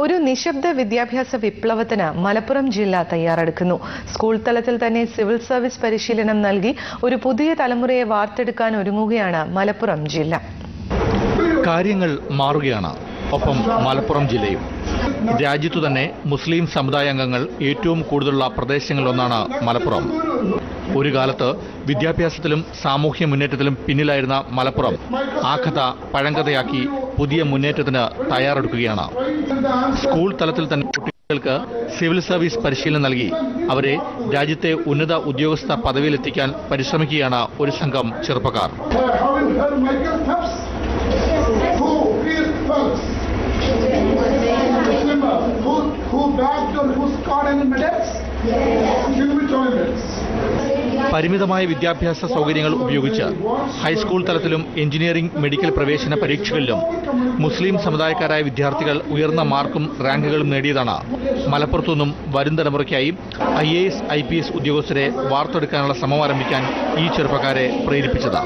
ഒരു നിശബ്ദ വിദ്യാഭ്യാസ വിപ്ലവത്തിന് മലപ്പുറം ജില്ല തയ്യാറെടുക്കുന്നു. സ്കൂൾ തലത്തിൽ തന്നെ സിവിൽ സർവീസ് പരിശീലനം നൽകി ഒരു പുതിയ തലമുറയെ വാർത്തെടുക്കാൻ ഒരുങ്ങുകയാണ് മലപ്പുറം ജില്ല. കാര്യങ്ങൾ മാറുകയാണ്. ഒപ്പം മലപ്പുറം ജില്ലയും. രാജ്യത്തു തന്നെ മുസ്ലിം സമുദായാംഗങ്ങൾ ഏറ്റവും കൂടുതലുള്ള പ്രദേശങ്ങളിലൊന്നാണ് മലപ്പുറം. ഒരു കാലത്ത് വിദ്യാഭ്യാസത്തിലും സാമൂഹ്യ മുന്നേറ്റത്തിലും പിന്നിലായിരുന്ന മലപ്പുറം ആ കഥ പഴങ്കഥയാക്കി പുതിയ മുന്നേറ്റത്തിന് തയ്യാറെടുക്കുകയാണ് സ്കൂൾ തലത്തിൽ തന്നെ കുട്ടികൾക്ക് സിവിൽ സർവീസ് പരിശീലനം നൽകി അവരെ രാജ്യത്തെ ഉന്നത ഉദ്യോഗസ്ഥ പദവിയിലെത്തിക്കാൻ പരിശ്രമിക്കുകയാണ് ഒരു സംഘം ചെറുപ്പക്കാർ? Who bagged or who scored any medals? Medals. പരിമിതമായ വിദ്യാഭ്യാസ സൗകര്യങ്ങൾ ഉപയോഗിച്ച് ഹൈസ്കൂൾ തലത്തിലും എഞ്ചിനീയറിംഗ് മെഡിക്കൽ പ്രവേശന പരീക്ഷകളിലും മുസ്ലിം സമുദായക്കാരായ വിദ്യാർത്ഥികൾ ഉയർന്ന മാർക്കും റാങ്കുകളും നേടിയതാണ്. മലപ്പുറത്തു നിന്നും വരും തലമുറയ്ക്കായി I A S I P S ഉദ്യോഗസ്ഥരെ വാർത്തെടുക്കാനുള്ള ശ്രമം ആരംഭിക്കാൻ ഈ ചെറുപ്പക്കാരെ പ്രേരിപ്പിച്ചത്.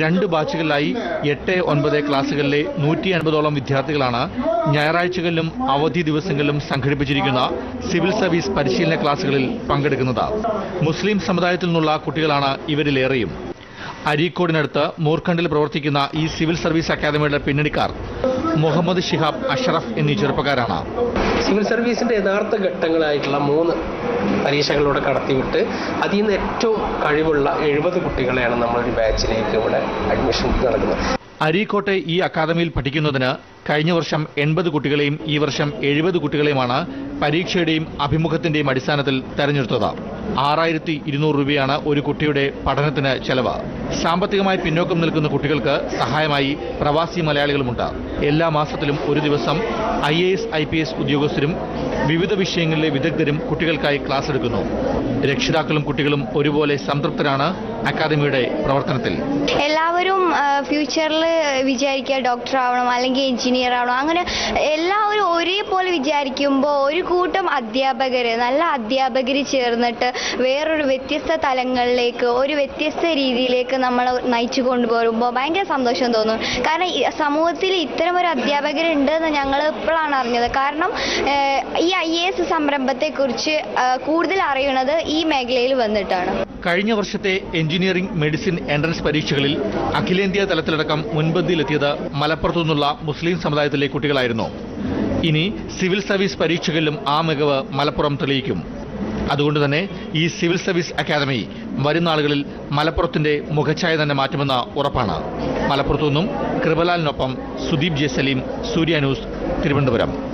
രണ്ട് ബാച്ചുകളിലായി എട്ട് ഒൻപത് ക്ലാസുകളിലെ നൂറ്റി അൻപതോളം വിദ്യാർത്ഥികളാണ് ഞായറാഴ്ചകളിലും അവധി ദിവസങ്ങളിലും സംഘടിപ്പിച്ചിരിക്കുന്ന സിവിൽ സർവീസ് പരിശീലന ക്ലാസുകളിൽ പങ്കെടുക്കുന്നത്. മുസ്ലിം സമുദായത്തിൽ നിന്നുള്ള കുട്ടികളാണ് ഇവരിലേറെയും. അരീക്കോടിനടുത്ത് മൂർഖണ്ടിൽ പ്രവർത്തിക്കുന്ന ഈ സിവിൽ സർവീസ് അക്കാദമിയുടെ പിന്നണിക്കാർ മുഹമ്മദ് ഷിഹാബ് അഷറഫ് എന്നീ ചെറുപ്പക്കാരാണ്. സിവിൽ സർവീസിന്റെ യഥാർത്ഥ ഘട്ടങ്ങളായിട്ടുള്ള മൂന്ന് പരീക്ഷകളിലൂടെ കടത്തിവിട്ട് അതിൽ നിന്ന് ഏറ്റവും കഴിവുള്ള എഴുപത് കുട്ടികളെയാണ് നമ്മളൊരു ബാച്ചിലേക്ക് ഇവിടെ അഡ്മിഷൻ നടക്കുന്നത് അരീക്കോട്ടെ ഈ അക്കാദമിയിൽ പഠിക്കുന്നതിന് കഴിഞ്ഞ വർഷം എൺപത് കുട്ടികളെയും ഈ വർഷം എഴുപത് കുട്ടികളെയുമാണ് പരീക്ഷയുടെയും അഭിമുഖത്തിന്റെയും അടിസ്ഥാനത്തിൽ തെരഞ്ഞെടുത്തത്. ആറായിരത്തി ഇരുന്നൂറ് രൂപയാണ് ഒരു കുട്ടിയുടെ പഠനത്തിന് ചെലവ്. സാമ്പത്തികമായി പിന്നോക്കം നിൽക്കുന്ന കുട്ടികൾക്ക് സഹായമായി പ്രവാസി മലയാളികളുമുണ്ട്. എല്ലാ മാസത്തിലും ഒരു ദിവസം I A S I P S ഉദ്യോഗസ്ഥരും വിവിധ വിഷയങ്ങളിലെ വിദഗ്ധരും കുട്ടികൾക്കായി ക്ലാസ് എടുക്കുന്നു. രക്ഷിതാക്കളും കുട്ടികളും ഒരുപോലെ സംതൃപ്തരാണ് അക്കാദമിയുടെ പ്രവർത്തനത്തിൽ. എല്ലാവരും ഫ്യൂച്ചറിൽ വിചാരിക്കുക ഡോക്ടർ ആവണം അല്ലെങ്കിൽ എഞ്ചിനീയർ ആവണം. അങ്ങനെ എല്ലാവരും ഒരേപോലെ വിചാരിക്കുമ്പോൾ ഒരു കൂട്ടം അധ്യാപകർ നല്ല അധ്യാപകർ ചേർന്നിട്ട് വേറൊരു വ്യത്യസ്ത തലങ്ങളിലേക്ക് ഒരു വ്യത്യസ്ത രീതിയിലേക്ക് നമ്മൾ നയിച്ചു കൊണ്ടുപോകുമ്പോൾ ഭയങ്കര സന്തോഷം തോന്നും. കാരണം സമൂഹത്തിൽ ഇത്തരം ഒരു അധ്യാപകരുണ്ട് എന്ന് ഞങ്ങൾ ഇപ്പോഴാണ് അറിഞ്ഞത്. കാരണം ഈ ഐ എ എസ് സംരംഭത്തെക്കുറിച്ച് കൂടുതൽ അറിയുന്നത് ഈ മേഖലയിൽ വന്നിട്ടാണ്. കഴിഞ്ഞ വർഷത്തെ എഞ്ചിനീയറിംഗ് മെഡിസിൻ എൻട്രൻസ് പരീക്ഷകളിൽ അഖിലേന്ത്യാ തലത്തിലടക്കം മുൻപന്തിയിലെത്തിയത് മലപ്പുറത്തു നിന്നുള്ള മുസ്ലിം സമുദായത്തിലെ കുട്ടികളായിരുന്നു. ഇനി സിവിൽ സർവീസ് പരീക്ഷകളിലും ആ മികവ് മലപ്പുറം തെളിയിക്കും. അതുകൊണ്ട് തന്നെ ഈ സിവിൽ സർവീസ് അക്കാദമി വരും നാളുകളിൽ മലപ്പുറത്തിന്റെ മുഖച്ഛായ തന്നെ മാറ്റുമെന്ന ഉറപ്പാണ്. മലപ്പുറത്തു നിന്നും കൃപലാലിനൊപ്പം സുദീപ് ജെ സലീം സൂര്യ ന്യൂസ് തിരുവനന്തപുരം.